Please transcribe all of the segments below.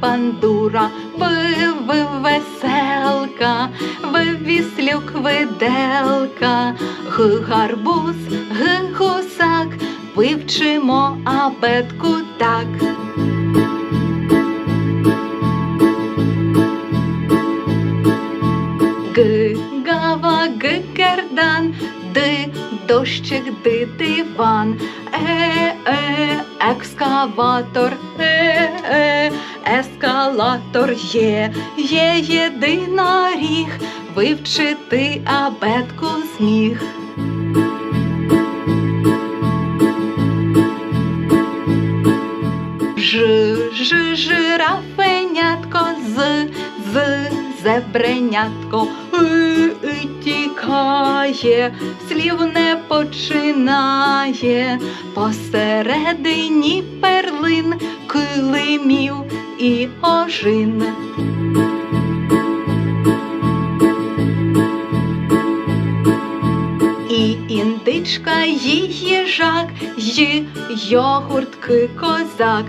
бандура, ви веселка, вивіслюк виделка, гарбуз, г гусак, вивчимо абетку так. Г гава, г кердан, ди дощик, ди диван, е, е, екскаватор, е, е ескалатор є, є єдиноріг, вивчити абетку зміг. Ж, ж, жирафенятко, з, з, зебренятко, і тікає, слів не починає, посередині перлин, килимів і ожин. І індичка, і їжак, й йогуртки козак,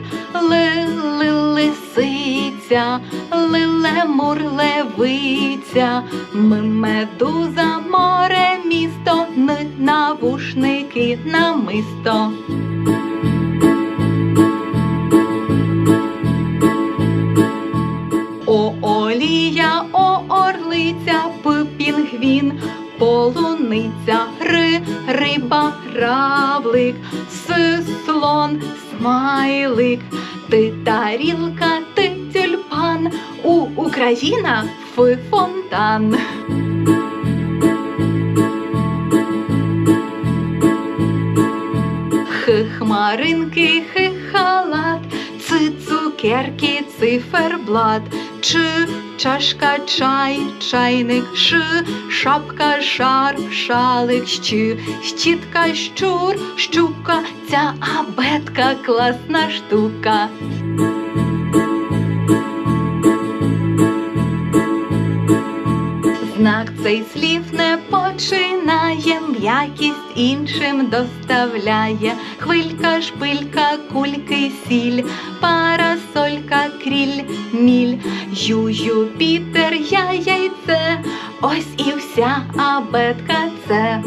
ли, ли лисиця, ли лемур левиця, медуза, море, місто, навушники, намисто. Олія, о орлиця, п пінгвін, полуниця, ри, риба, равлик, с слон, смайлик, ти тарілка, ти тюльпан, у Україна ф фонтан. Х хмаринки, х халат, ц цукерки, циферблат, ч чашка, чай, чайник, ш шапка, шар, шалик, щ щітка, щур, щука, ця абетка класна штука. Цей слів не починає, м'якість іншим доставляє. Хвилька, шпилька, кульки, сіль, парасолька, кріль, міль, ю, Юпітер, я яйце, ось і вся абетка це.